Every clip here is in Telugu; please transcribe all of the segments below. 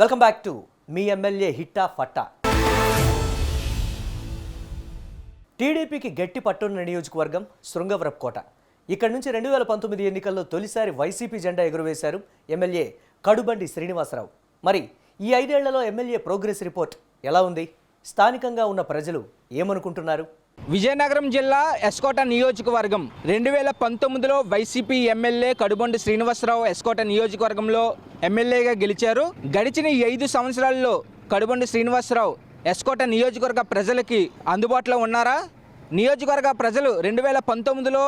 వెల్కమ్ బ్యాక్ టు మీ ఎమ్మెల్యే హిట్టా ఫట్టా. టీడీపీకి గట్టి పట్టున్న నియోజకవర్గం శృంగవరపుకోట ఇక్కడ నుంచి రెండు వేల పంతొమ్మిది ఎన్నికల్లో తొలిసారి వైసీపీ జెండా ఎగురవేశారు ఎమ్మెల్యే కడుబండి శ్రీనివాసరావు. మరి ఈ ఐదేళ్ళలో ఎమ్మెల్యే ప్రోగ్రెస్ రిపోర్ట్ ఎలా ఉంది? స్థానికంగా ఉన్న ప్రజలు ఏమనుకుంటున్నారు? విజయనగరం జిల్లా ఎస్కోట నియోజకవర్గం. రెండు వేల పంతొమ్మిదిలో వైసీపీ ఎమ్మెల్యే కడుబొండి శ్రీనివాసరావు ఎస్కోట నియోజకవర్గంలో ఎమ్మెల్యేగా గెలిచారు. గడిచిన ఐదు సంవత్సరాల్లో కడుబొండి శ్రీనివాసరావు ఎస్కోట నియోజకవర్గ ప్రజలకి అందుబాటులో ఉన్నారా? నియోజకవర్గ ప్రజలు రెండు వేల పంతొమ్మిదిలో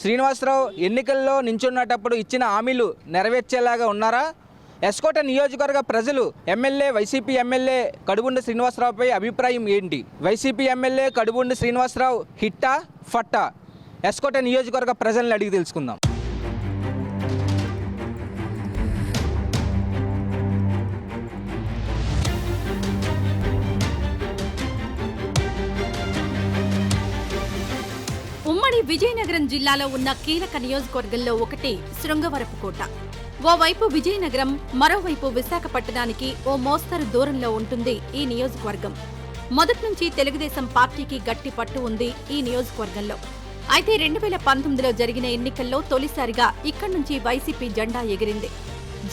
శ్రీనివాసరావు ఎన్నికల్లో నించున్నటప్పుడు ఇచ్చిన హామీలు నెరవేర్చేలాగా ఉన్నారా? ఎస్కోట నియోజకవర్గ ప్రజలు ఎమ్మెల్యే వైసీపీ ఎమ్మెల్యే కడుబుండి శ్రీనివాసరావుపై అభిప్రాయం ఏంటి? వైసీపీ ఎమ్మెల్యే కడుబుండి శ్రీనివాసరావు హిట్టా ఫట్టా? ఎస్కోట నియోజకవర్గ ప్రజల్ని అడిగి తెలుసుకుందాం. ఉమ్మడి విజయనగరం జిల్లాలో ఉన్న కీలక నియోజకవర్గంలో ఒకటి శృంగవరపు కోట. ఓవైపు విజయనగరం మరోవైపు విశాఖపట్నానికి ఓ మోస్తరు దూరంలో ఉంటుంది ఈ నియోజకవర్గం. మొదటి నుంచి తెలుగుదేశం పార్టీకి గట్టి పట్టు ఉంది ఈ నియోజకవర్గంలో. అయితే రెండు వేల పంతొమ్మిదిలో జరిగిన ఎన్నికల్లో తొలిసారిగా ఇక్కడి నుంచి వైసీపీ జెండా ఎగిరింది.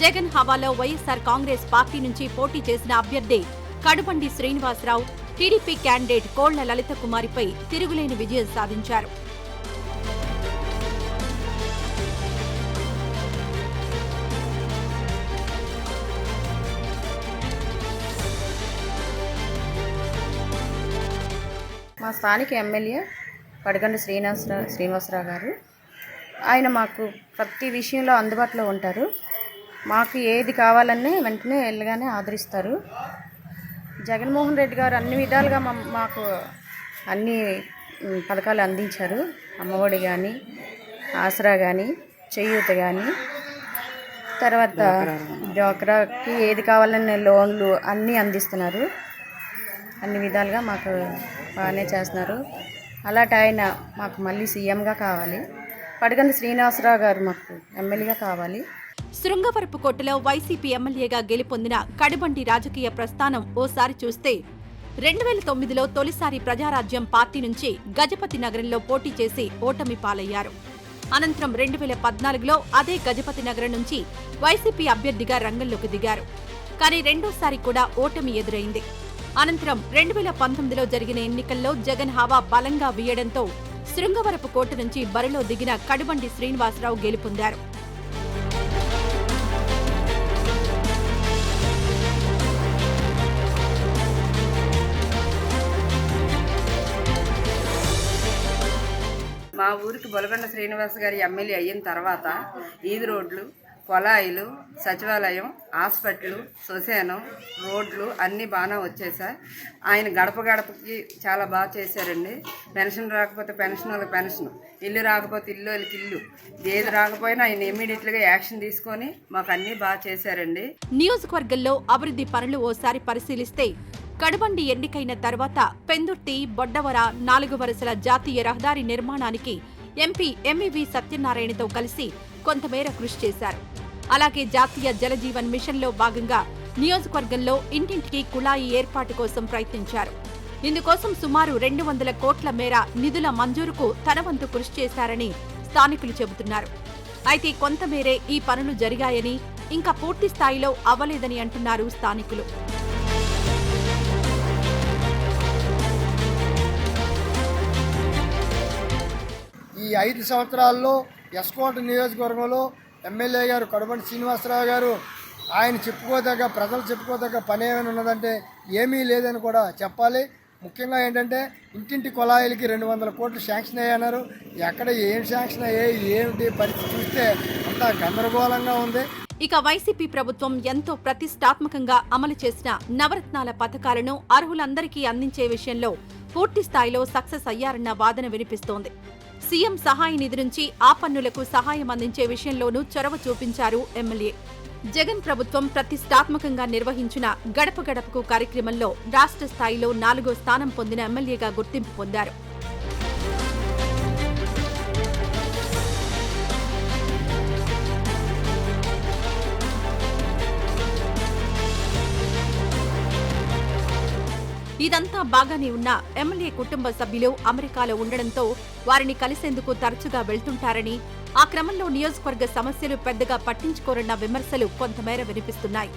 జగన్ హవాలో వైఎస్సార్ కాంగ్రెస్ పార్టీ నుంచి పోటీ చేసిన అభ్యర్థి కడుబండి శ్రీనివాసరావు టీడీపీ క్యాండిడేట్ కోళ్ళ లలిత కుమారిపై తిరుగులేని విజయం సాధించారు. మా స్థానిక ఎమ్మెల్యే పడగండి శ్రీనివాసరావు శ్రీనివాసరావు గారు. ఆయన మాకు ప్రతి విషయంలో అందుబాటులో ఉంటారు. మాకు ఏది కావాలన్నా వెంటనే వెళ్ళగానే ఆదరిస్తారు. జగన్మోహన్ రెడ్డి గారు అన్ని విధాలుగా మా- మాకు అన్ని పథకాలు అందించారు. అమ్మఒడి కానీ ఆసరా కానీ చేయూత కానీ తర్వాత డ్వాక్రాకి ఏది కావాలన్న లోన్లు అన్నీ అందిస్తున్నారు. అన్ని విధాలుగా మాకు బాగానే చేస్తున్నారు. అలాంటి ఆయన మాకు మళ్ళీ సీఎంగా కావాలి. పడగండి శ్రీనివాసరావు గారు మాకు ఎమ్మెల్యేగా కావాలి. శృంగవరపు కోటలో వైసీపీ ఎమ్మెల్యేగా గెలుపొందిన కడిబండి రాజకీయ ప్రస్థానం ఓసారి చూస్తే రెండు వేల తొమ్మిదిలో తొలిసారి ప్రజారాజ్యం పార్టీ నుంచి గజపతి నగరంలో పోటీ చేసి ఓటమి పాలయ్యారు. అనంతరం రెండు వేల పద్నాలుగులో అదే గజపతి నగరం నుంచి వైసీపీ అభ్యర్థిగా రంగంలోకి దిగారు. కానీ రెండోసారి కూడా ఓటమి ఎదురైంది. అనంతరం రెండు వేల పంతొమ్మిదిలో జరిగిన ఎన్నికల్లో జగన్ హవా బలంగా వీయడంతో శృంగవరపు కోట నుంచి బరిలో దిగిన కడుబండి శ్రీనివాసరావు గెలుపొందారు. మా ఊరికి బొలగొండ శ్రీనివాస్ గారి ఎమ్మెల్యే అయిన తర్వాత ఈది రోడ్లు కొలాయిలు సచివాలయం హాస్పిటల్ శ్మశానం రోడ్లు అన్నీ బాగానే వచ్చాయి సార్. ఆయన గడప గడపకి చాలా బాగా చేశారండి. పెన్షన్ రాకపోతే పెన్షన్ వాళ్ళకి పెన్షన్ ఇల్లు రాకపోతే ఇల్లు వాళ్ళకి ఇల్లు. ఏది రాకపోయినా ఆయన ఇమీడియట్గా యాక్షన్ తీసుకొని మాకు అన్నీ బాగా చేశారండి. నియోజకవర్గంలో అభివృద్ధి పనులు ఓసారి పరిశీలిస్తే కడబండి ఎన్నికైన తర్వాత పెందుర్తి బొడ్డవర నాలుగు వరుసల జాతీయ రహదారి నిర్మాణానికి ఎంపీ ఎంఈవి సత్యనారాయణతో కలిసి కొంతమేర కృషి చేశారు. అలాగే జాతీయ జలజీవన్ మిషన్లో భాగంగా నియోజకవర్గంలో ఇంటింటికి కుళాయి ఏర్పాటు కోసం ప్రయత్నించారు. ఇందుకోసం సుమారు రెండు వందల కోట్ల మేర నిధుల మంజూరుకు తన వంతు కృషి చేశారని స్థానికులు చెబుతున్నారు. అయితే కొంతమేరే ఈ పనులు జరిగాయని ఇంకా పూర్తి స్థాయిలో అవ్వలేదని అంటున్నారు స్థానికులు. ఈ ఐదు సంవత్సరాల్లో ఎస్కోట నియోజకవర్గంలో ఎమ్మెల్యే గారు కడబండి శ్రీనివాసరావు గారు ఆయన చెప్పుకోదగ్గ ప్రజలు చెప్పుకోదగ్గ పని ఏమైనా ఉన్నదంటే ఏమీ లేదని కూడా చెప్పాలి. ముఖ్యంగా ఏంటంటే ఇంటింటి కుళాయిలకి రెండు వందల కోట్లు శాంక్షన్ అయ్యన్నారు. ఎక్కడ ఏం శాంక్షన్ అయ్యాయి ఏమిటి పరిస్థితి చూస్తే అంతా గందరగోళంగా ఉంది. ఇక వైసీపీ ప్రభుత్వం ఎంతో ప్రతిష్టాత్మకంగా అమలు చేసిన నవరత్నాల పథకాలను అర్హులందరికీ అందించే విషయంలో పూర్తి స్థాయిలో సక్సెస్ అయ్యారన్న వాదన వినిపిస్తోంది. సీఎం సహాయ నిధి నుంచి ఆ పన్నులకు సహాయం అందించే విషయంలోనూ చొరవ చూపించారు ఎమ్మెల్యే. జగన్ ప్రభుత్వం ప్రతిష్టాత్మకంగా నిర్వహించిన గడప గడపకు కార్యక్రమంలో రాష్ట్ర స్థాయిలో నాలుగో స్థానం పొందిన ఎమ్మెల్యేగా గుర్తింపు పొందారు. ఇదంతా బాగానే ఉన్న ఎమ్మెల్యే కుటుంబ సభ్యులు అమెరికాలో ఉండడంతో వారిని కలిసేందుకు తరచుగా వెళ్తుంటారని ఆ క్రమంలో నియోజకవర్గ సమస్యలు పెద్దగా పట్టించుకోరన్న విమర్శలు కొంతమేర వినిపిస్తున్నాయి.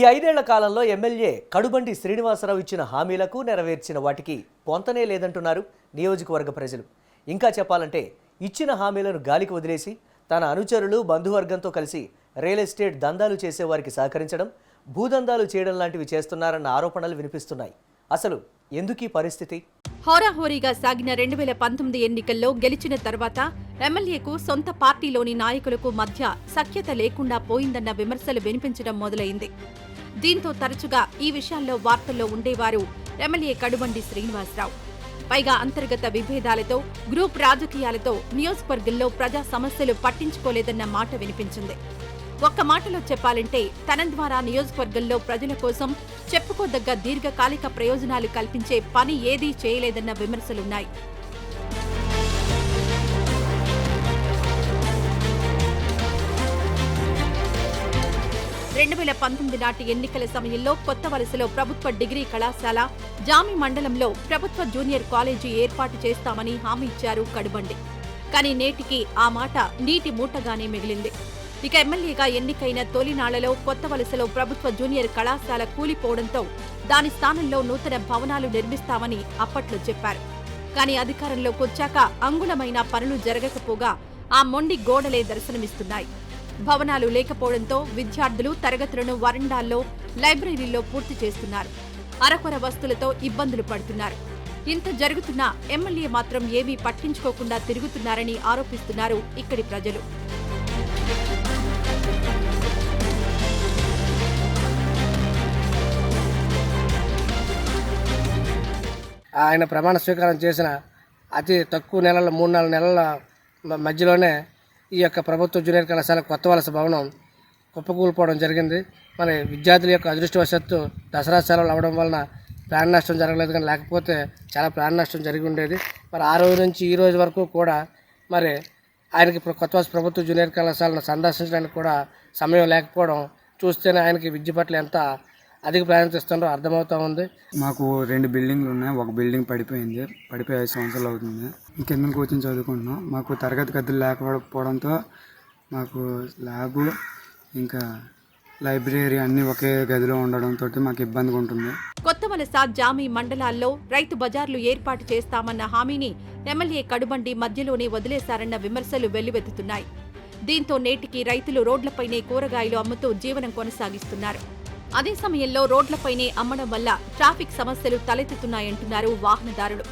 ఈ ఐదేళ్ళ కాలంలో ఎమ్మెల్యే కడుబండి శ్రీనివాసరావు ఇచ్చిన హామీలకు నెరవేర్చిన వాటికి పొంతనే లేదంటున్నారు నియోజకవర్గ ప్రజలు. ఇంకా చెప్పాలంటే ఇచ్చిన హామీలను గాలికి వదిలేసి తన అనుచరులు బంధువర్గంతో కలిసి రియల్ ఎస్టేట్ దందాలు చేసేవారికి సహకరించడం భూదందాలు చేయడం లాంటివి చేస్తున్నారన్న ఆరోపణలు వినిపిస్తున్నాయి. అసలు ఎందుకీ పరిస్థితి? హోరాహోరీగా సాగిన రెండు వేల పంతొమ్మిది ఎన్నికల్లో గెలిచిన తర్వాత ఎమ్మెల్యేకు సొంత పార్టీలోని నాయకులకు మధ్య సఖ్యత లేకుండా పోయిందన్న విమర్శలు వినిపించడం మొదలైంది. దీంతో తరచుగా ఈ విషయాల్లో వార్తల్లో ఉండేవారు ఎమ్మెల్యే కడుబండి శ్రీనివాసరావు. పైగా అంతర్గత విభేదాలతో గ్రూప్ రాజకీయాలతో నియోజకవర్గంలో ప్రజా సమస్యలు పట్టించుకోలేదన్న మాట వినిపించింది. ఒక్క మాటలో చెప్పాలంటే తన ద్వారా నియోజకవర్గంలో ప్రజల కోసం చెప్పుకోదగ్గ దీర్ఘకాలిక ప్రయోజనాలు కల్పించే పని ఏదీ చేయలేదన్న విమర్శలున్నాయి. రెండు వేల పంతొమ్మిది నాటి ఎన్నికల సమయంలో కొత్త వలసలో ప్రభుత్వ డిగ్రీ కళాశాల జామి మండలంలో ప్రభుత్వ జూనియర్ కాలేజీ ఏర్పాటు చేస్తామని హామీ ఇచ్చారు కడుబండి. కానీ నేటికి ఆ మాట నీటి మూటగానే మిగిలింది. ఇక ఎమ్మెల్యేగా ఎన్నికైన తొలినాళ్ళలో కొత్త వలసలో ప్రభుత్వ జూనియర్ కళాశాల కూలిపోవడంతో దాని స్థానంలో నూతన భవనాలు నిర్మిస్తామని అప్పట్లో చెప్పారు. కానీ అధికారంలోకి వచ్చాక అంగుళమైన పనులు జరగకపోగా ఆ మొండి గోడలే దర్శనమిస్తున్నాయి. భవనాలు లేకపోవడంతో విద్యార్థులు తరగతులను వరండాల్లో లైబ్రరీల్లో పూర్తి చేస్తున్నారు. అరకొర వస్తువులతో ఇబ్బందులు పడుతున్నారు. ఇంత జరుగుతున్నా ఎమ్మెల్యే మాత్రం ఏమీ పట్టించుకోకుండా తిరుగుతున్నారని ఆరోపిస్తున్నారు ఇక్కడి ప్రజలు. ఆయన ప్రమాణ స్వీకారం చేసిన అతి తక్కువ నెలల మూడు నాలుగు నెలల మధ్యలోనే ఈ యొక్క ప్రభుత్వ జూనియర్ కళాశాల కొత్త వలస భవనం కుప్పకూలిపోవడం జరిగింది. మరి విద్యార్థుల యొక్క అదృష్టవశాత్తు దసరా సెలవులు అవ్వడం వలన ప్రాణ నష్టం జరగలేదు కానీ లేకపోతే చాలా ప్రాణ నష్టం జరిగి ఉండేది. మరి ఆ రోజు నుంచి ఈ రోజు వరకు కూడా మరి ఆయనకి కొత్త వలస ప్రభుత్వ జూనియర్ కళాశాలను సందర్శించడానికి కూడా సమయం లేకపోవడం చూస్తేనే ఆయనకి విద్య పట్ల ఎంత అధిక ప్రాధాన్యత ఇస్తుందో అర్థమవుతా ఉంది. మాకు రెండు బిల్డింగ్లు ఉన్నాయి. ఒక బిల్డింగ్ పడిపోయింది. పడిపోయి ఐదు సంవత్సరాలు అవుతుంది. ఇంకెందుకు కోచింగ్ చదువుకుంటున్నాం. మాకు తరగతి గదులు లేకపోవడంతో మాకు ల్యాబ్ ఇంకా లైబ్రరీ అన్నీ ఒకే గదిలో ఉండడంతో మాకు ఇబ్బందిగా ఉంటుంది. కొత్త వలస జామి మండలాల్లో రైతు బజార్లు ఏర్పాటు చేస్తామన్న హామీని ఎమ్మెల్యే కడుబండి మధ్యలోనే వదిలేశారన్న విమర్శలు వెల్లువెత్తుతున్నాయి. దీంతో నేటికి రైతులు రోడ్లపైనే కూరగాయలు అమ్ముతూ జీవనం కొనసాగిస్తున్నారు. అదే సమయంలో రోడ్లపైనే అమ్మడం వల్ల ట్రాఫిక్ సమస్యలు తలెత్తుతున్నాయంటున్నారు వాహనదారులు.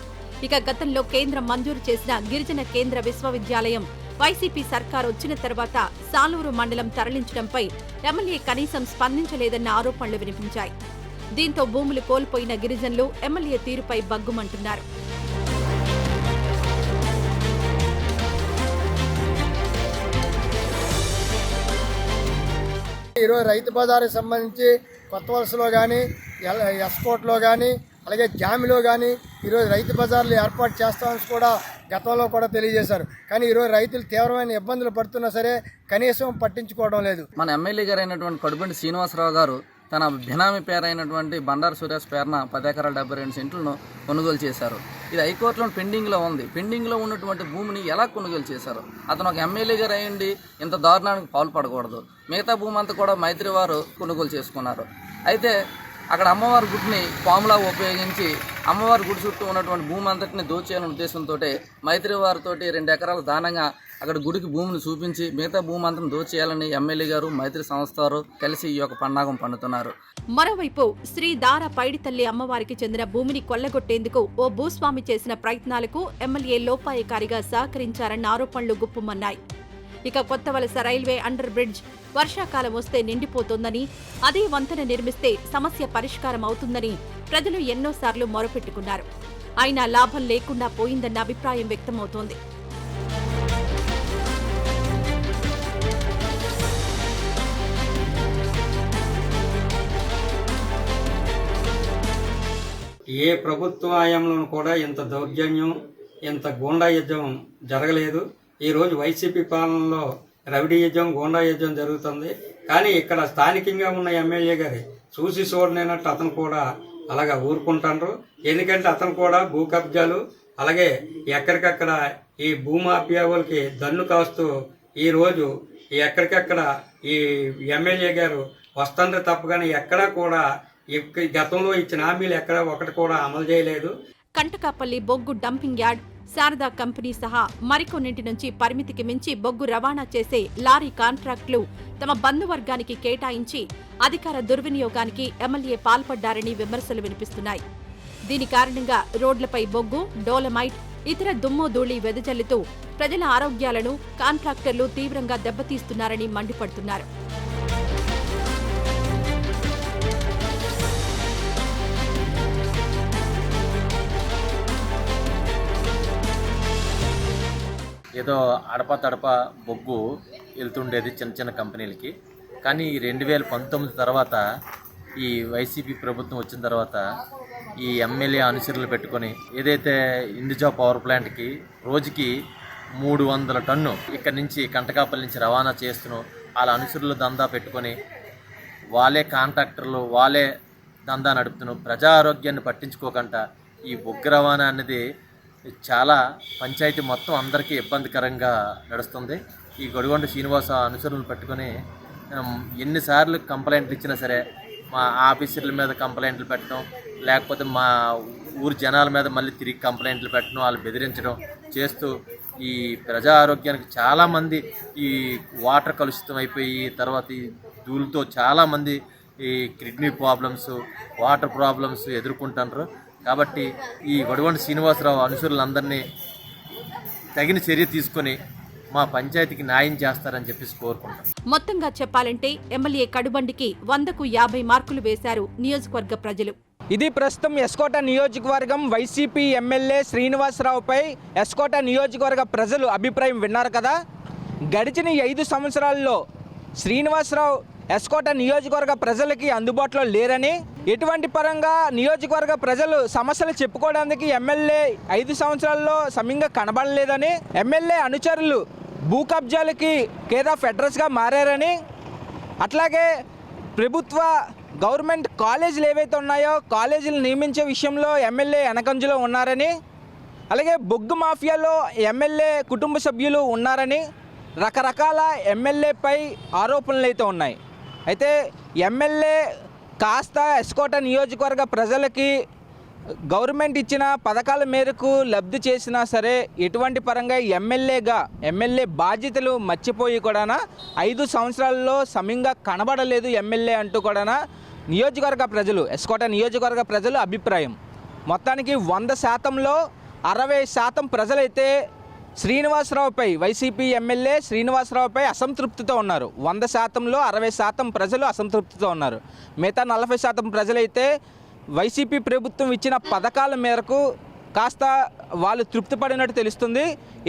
ఇక గతంలో కేంద్రం మంజూరు చేసిన గిరిజన కేంద్ర విశ్వవిద్యాలయం వైసీపీ సర్కార్ వచ్చిన తర్వాత సాలూరు మండలం తరలించడంపై ఎమ్మెల్యే కనీసం స్పందించలేదన్న ఆరోపణలు వినిపించాయి. దీంతో భూములు కోల్పోయిన గిరిజనులు ఎమ్మెల్యే తీరుపై బగ్గుమంటున్నారు ఈరోజు రైతు బజార్కి సంబంధించి కొత్త వలసలో కానీ ఎల్ ఎస్కోట్లో కానీ అలాగే జామిలో కానీ ఈరోజు రైతు బజార్లు ఏర్పాటు చేస్తామని కూడా గతంలో కూడా తెలియజేశారు. కానీ ఈరోజు రైతులు తీవ్రమైన ఇబ్బందులు పడుతున్నా సరే కనీసం పట్టించుకోవడం లేదు. మన ఎమ్మెల్యే గారు అయినటువంటి కడుపండి శ్రీనివాసరావు గారు తన బినామీ పేరైనటువంటి బండారు సురేష్ పేరున పది ఎకరాల డెబ్బై రెండు సెంట్లను కొనుగోలు చేశారు. ఇది హైకోర్టులో పెండింగ్లో ఉంది. పెండింగ్లో ఉన్నటువంటి భూమిని ఎలా కొనుగోలు చేశారు? అతను ఒక ఎమ్మెల్యే గారు అయ్యండి ఇంత దారుణానికి పాల్పడకూడదు. మిగతా భూమి అంతా కూడా మైత్రి వారు కొనుగోలు చేసుకున్నారు. అయితే అక్కడ అమ్మవారి గుడిని పాములా ఉపయోగించి అమ్మవారి గుడి చుట్టూ ఉన్నటువంటి భూమి అంతటిని దోచేయాలనే ఉద్దేశంతో మైత్రి వారితో రెండు ఎకరాల దానంగా అక్కడ గుడికి భూమిని చూపించి మిగతా భూమి అంతా దోచేయాలని ఎమ్మెల్యే గారు మైత్రి సంస్థ కలిసి ఈ యొక్క పండాగం పండుతున్నారు. మరోవైపు శ్రీ దార పైడితల్లి అమ్మవారికి చెందిన భూమిని కొల్లగొట్టేందుకు ఓ భూస్వామి చేసిన ప్రయత్నాలకు ఎమ్మెల్యే లోపాయకారిగా సహకరించారన్న ఆరోపణలు గుప్పుమన్నాయి. ఇక కొత్త వలస రైల్వే అండర్ బ్రిడ్జ్ వర్షాకాలం వస్తే నిండిపోతోందని అదే వంతెన నిర్మిస్తే సమస్య పరిష్కారం అవుతుందని ప్రజలు ఎన్నోసార్లు మొరపెట్టుకున్నారు. అయినా లాభం లేకుండా పోయిందన్న అభిప్రాయం వ్యక్తమవుతోంది. ఏ ప్రభుత్వ హయాంలో కూడా ఇంత దౌర్జన్యం ఇంత గుండాయుద్ధం జరగలేదు. ఈరోజు వైసీపీ పాలనలో రవిడీయుద్ధం గూండాయుద్ధం జరుగుతుంది. కానీ ఇక్కడ స్థానికంగా ఉన్న ఎమ్మెల్యే గారి చూసి చూడలేనట్టు అతను కూడా అలాగా ఊరుకుంటారు ఎందుకంటే అతను కూడా భూ కబ్జాలు అలాగే ఎక్కడికక్కడ ఈ భూమాఫియా వాళ్ళకి దన్ను కాస్తూ ఈరోజు ఎక్కడికక్కడ ఈ ఎమ్మెల్యే గారు వస్తుంది తప్ప కానీ ఎక్కడా కూడా గతంలో ఇచ్చిన హామీలు ఎక్కడ ఒకటి కూడా అమలు చేయలేదు. కంటకాపల్లి బొగ్గు డంపింగ్ యార్డ్ శారదా కంపెనీ సహా మరికొన్నింటి నుంచి పరిమితికి మించి బొగ్గు రవాణా చేసే లారీ కాంట్రాక్టులు తమ బంధువర్గానికి కేటాయించి అధికార దుర్వినియోగానికి ఎమ్మెల్యే పాల్పడ్డారని విమర్శలు వినిపిస్తున్నాయి. దీని కారణంగా రోడ్లపై బొగ్గు డోలమైట్ ఇతర దుమ్ము ధూళి వెదజల్లుతూ ప్రజల ఆరోగ్యాలను కాంట్రాక్టర్లు తీవ్రంగా దెబ్బతీస్తున్నారని మండిపడుతున్నారు. ఏదో అడప తడప బొగ్గు వెళ్తుండేది చిన్న చిన్న కంపెనీలకి. కానీ రెండు వేల పంతొమ్మిది తర్వాత ఈ వైసీపీ ప్రభుత్వం వచ్చిన తర్వాత ఈ ఎమ్మెల్యే అనుచరులు పెట్టుకొని ఏదైతే ఇండిజా పవర్ ప్లాంట్కి రోజుకి మూడు వందల టన్ను ఇక్కడ నుంచి కంటకాపల్లి నుంచి రవాణా చేస్తున్నాం వాళ్ళ అనుచరులు దందా పెట్టుకొని వాళ్ళే కాంట్రాక్టర్లు వాళ్ళే దందా నడుపుతున్నాం ప్రజా ఆరోగ్యాన్ని పట్టించుకోకుండా ఈ బొగ్గు రవాణా అనేది చాలా పంచాయతీ మొత్తం అందరికీ ఇబ్బందికరంగా నడుస్తుంది. ఈ గొడిగొండ శ్రీనివాస అనుసరులు పెట్టుకొని ఎన్నిసార్లు కంప్లైంట్లు ఇచ్చినా సరే మా ఆఫీసర్ల మీద కంప్లైంట్లు పెట్టడం లేకపోతే మా ఊరు జనాల మీద మళ్ళీ తిరిగి కంప్లైంట్లు పెట్టడం వాళ్ళు బెదిరించడం చేస్తూ ఈ ప్రజా ఆరోగ్యానికి చాలామంది ఈ వాటర్ కలుషితం అయిపోయి తర్వాత ఈ ధూళితో చాలామంది ఈ కిడ్నీ ప్రాబ్లమ్స్ వాటర్ ప్రాబ్లమ్స్ ఎదుర్కొంటున్నారు. కాబట్టి ఈ గొడవండి శ్రీనివాసరావు అనుసరులందరినీ తగిన చర్య తీసుకొని మా పంచాయతీకి న్యాయం చేస్తారని చెప్పేసి కోరుకుంటాం మొత్తంగా చెప్పాలంటే ఎమ్మెల్యే కడుబండికి వందకు యాభై మార్కులు వేశారు నియోజకవర్గ ప్రజలు. ఇది ప్రస్తుతం ఎస్కోట నియోజకవర్గం వైసీపీ ఎమ్మెల్యే శ్రీనివాసరావుపై ఎస్కోట నియోజకవర్గ ప్రజలు అభిప్రాయం విన్నారు కదా. గడిచిన ఐదు సంవత్సరాల్లో శ్రీనివాసరావు ఎస్కోట నియోజకవర్గ ప్రజలకి అందుబాటులో లేరని ఎటువంటి పరంగా నియోజకవర్గ ప్రజలు సమస్యలు చెప్పుకోవడానికి ఎమ్మెల్యే ఐదు సంవత్సరాల్లో సమయంగా కనబడలేదని ఎమ్మెల్యే అనుచరులు భూ కబ్జాలకి కేర్ ఆఫ్ అడ్రస్గా మారారని అట్లాగే ప్రభుత్వ గవర్నమెంట్ కాలేజీలు ఏవైతే ఉన్నాయో కాలేజీలు నియమించే విషయంలో ఎమ్మెల్యే వెనకంజలో ఉన్నారని అలాగే బొగ్గు మాఫియాలో ఎమ్మెల్యే కుటుంబ సభ్యులు ఉన్నారని రకరకాల ఎమ్మెల్యేపై ఆరోపణలు అయితే ఉన్నాయి. అయితే ఎమ్మెల్యే కాస్త ఎస్కోట నియోజకవర్గ ప్రజలకి గవర్నమెంట్ ఇచ్చిన పథకాల మేరకు లబ్ధి చేసినా సరే ఎటువంటి పరంగా ఎమ్మెల్యేగా ఎమ్మెల్యే బాధ్యతలు మర్చిపోయి కూడా ఐదు సంవత్సరాల్లో సమయంగా కనబడలేదు ఎమ్మెల్యే అంటూ కూడా నియోజకవర్గ ప్రజలు ఎస్కోట నియోజకవర్గ ప్రజలు అభిప్రాయం. మొత్తానికి వంద శాతంలో అరవై శాతం ప్రజలైతే శ్రీనివాసరావుపై వైసీపీ ఎమ్మెల్యే శ్రీనివాసరావుపై అసంతృప్తితో ఉన్నారు. వంద శాతంలో అరవై శాతం ప్రజలు అసంతృప్తితో ఉన్నారు. మిగతా నలభై శాతం ప్రజలైతే వైసీపీ ప్రభుత్వం ఇచ్చిన పథకాల మేరకు కాస్త వాళ్ళు తృప్తి పడినట్టు తెలుస్తుంది.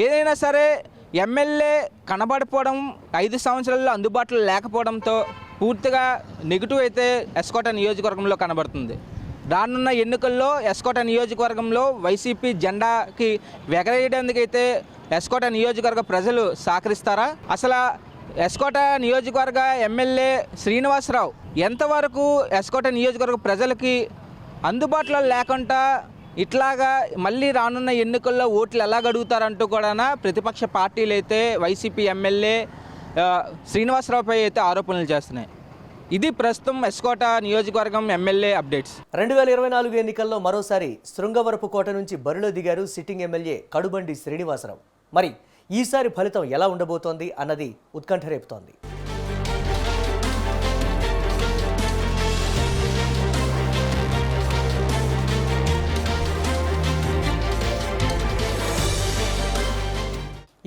ఏదైనా సరే ఎమ్మెల్యే కనబడిపోవడం ఐదు సంవత్సరాల్లో అందుబాటులో లేకపోవడంతో పూర్తిగా నెగిటివ్ అయితే ఎస్కోట నియోజకవర్గంలో కనబడుతుంది. రానున్న ఎన్నికల్లో ఎస్కోట నియోజకవర్గంలో వైసీపీ జెండాకి ఎగరేయడానికైతే ఎస్కోట నియోజకవర్గ ప్రజలు సహకరిస్తారా? అసలు ఎస్కోట నియోజకవర్గ ఎమ్మెల్యే శ్రీనివాసరావు ఎంతవరకు ఎస్కోట నియోజకవర్గ ప్రజలకి అందుబాటులో లేకుండా ఇట్లాగా మళ్ళీ రానున్న ఎన్నికల్లో ఓట్లు ఎలా గడుగుతారంటూ కూడా ప్రతిపక్ష పార్టీలు అయితే వైసీపీ ఎమ్మెల్యే శ్రీనివాసరావుపై అయితే ఆరోపణలు చేస్తున్నాయి. ఇది ప్రస్తుతం ఎస్కోట నియోజకవర్గం ఎమ్మెల్యే అప్డేట్స్. రెండు వేల ఇరవై నాలుగు ఎన్నికల్లో మరోసారి శృంగవరపు కోట నుంచి బరిలో దిగారు సిట్టింగ్ ఎమ్మెల్యే కడుబండి శ్రీనివాసరావు. మరి ఈసారి ఫలితం ఎలా ఉండబోతోంది అన్నది ఉత్కంఠ రేపుతోంది.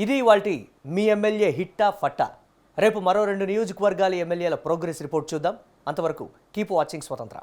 ఇది వాటి మీ ఎమ్మెల్యే హిట్టా ఫట్టా. రేపు మరో రెండు నియోజకవర్గాల ఎమ్మెల్యేల ప్రోగ్రెస్ రిపోర్ట్ చూద్దాం. అంతవరకు కీప్ వాచింగ్ స్వతంత్ర.